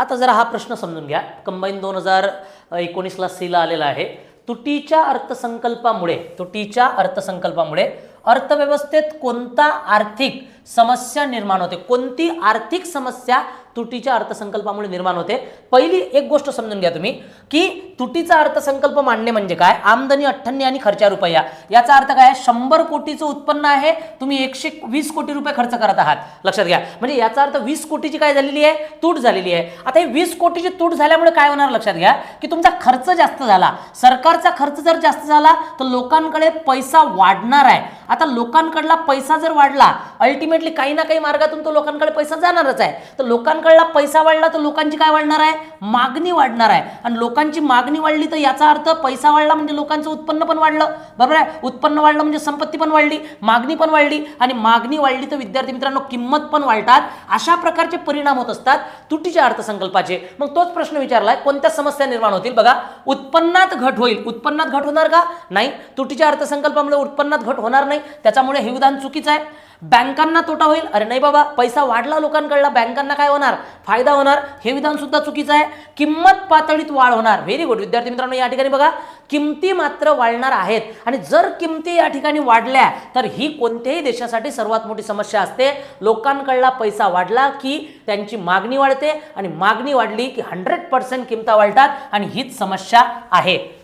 आता जरा हा प्रश्न समजून घ्या. कंबाईन दोन हजार एकोणीसला सीला आलेला आहे. तुटीच्या अर्थसंकल्पामुळे तुटीच्या अर्थसंकल्पामुळे अर्थव्यवस्थेत कोणता आर्थिक समस्या निर्माण होते. कोणती आर्थिक समस्या तुटीच्या अर्थसंकल्पामुळे निर्माण होते? पहिली एक गोष्ट समजून घ्या तुम्ही की तुटीचा अर्थसंकल्प मांडणे म्हणजे काय? आमदनी अठ्ठन्नी आणि खर्चा रुपया. याचा अर्थ काय? शंभर कोटीचं उत्पन्न आहे तुम्ही एकशे वीस कोटी रुपये खर्च करत आहात. लक्षात घ्या. म्हणजे याचा अर्थ वीस कोटीची काय झालेली आहे? तूट झालेली आहे. आता हे वीस कोटीची तूट झाल्यामुळे काय होणार? लक्षात घ्या की तुमचा खर्च जास्त झाला. सरकारचा खर्च जर जास्त झाला तर लोकांकडे पैसा वाढणार आहे. आता लोकांकडला पैसा जर वाढला अल्टिमेट अल्टिमेटली काही ना काही मार्गातून तो लोकांकडे पैसा जाणारच आहे. तर लोकांकडला पैसा वाढला तर लोकांची काय वाढणार आहे? मागणी वाढणार आहे. आणि लोकांची मागणी वाढली तर याचा अर्थ पैसा वाढला म्हणजे लोकांचं उत्पन्न पण वाढलं. बरोबर आहे? उत्पन्न वाढलं म्हणजे संपत्ती पण वाढली मागणी पण वाढली आणि मागणी वाढली तर विद्यार्थी मित्रांनो किंमत पण वाढतात. अशा प्रकारचे परिणाम होत असतात तुटीच्या अर्थसंकल्पाचे. मग तोच प्रश्न विचारलाय कोणत्या समस्या निर्माण होतील? बघा उत्पन्नात घट होईल. उत्पन्नात घट होणार का? नाही. तुटीच्या अर्थसंकल्पामुळे उत्पन्नात घट होणार नाही. त्याच्यामुळे हे विधान चुकीचं आहे. बँकांना तोटा होईल. अरे नाही बाबा पैसा वाढला लोकांकडला बँकांना काय होणार? फायदा होणार. हे विधान सुद्धा चुकीचं आहे. किंमत पातळीत वाढ होणार. व्हेरी गुड विद्यार्थी मित्रांनो या ठिकाणी बघा किमती मात्र वाढणार आहेत. आणि जर किमती या ठिकाणी वाढल्या तर ही कोणत्याही देशासाठी सर्वात मोठी समस्या असते. लोकांकडला पैसा वाढला की त्यांची मागणी वाढते आणि मागणी वाढली की हंड्रेड पर्सेंट किमता वाढतात. आणि हीच समस्या आहे.